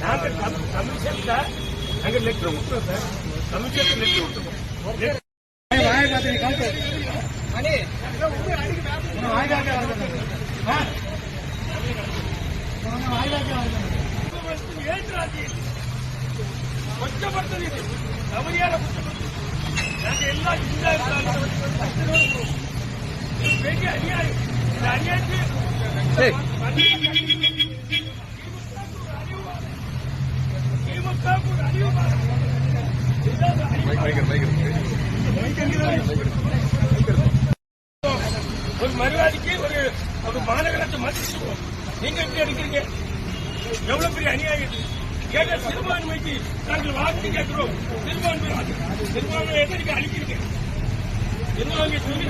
Sir அங்க letter விட்டுறோம் sir கமிஷனுக்கு letter விட்டுருக்கோம் வாயை பார்த்து நீ காட்டு. உன்னை வாய் காக்க வரணும். ஆ? உன்னை வாய் காக்க வரணும். கொச்சப்படுத்தது இது தவறியான குற்றப்படுத்தது நாங்க எல்லாம் இந்த பெரிய அநியாயம் இந்த அநியாயத்தை ஒரு மரியாதைக்கு ஒரு ஒரு மாநகராட்சி மதிச்சிருக்கோம் நீங்க எப்படி அடிக்கிறீங்க? எவ்வளவு பெரிய அநியாயம் இது? கேட்ட சிறுபான்மைக்கு நாங்கள் வாக்கு கேட்கிறோம். சிறுபான்மை வாக்கு. சிறுபான்மை எதற்கு அழிக்கிறீங்க சிறுபான்மை சொல்லி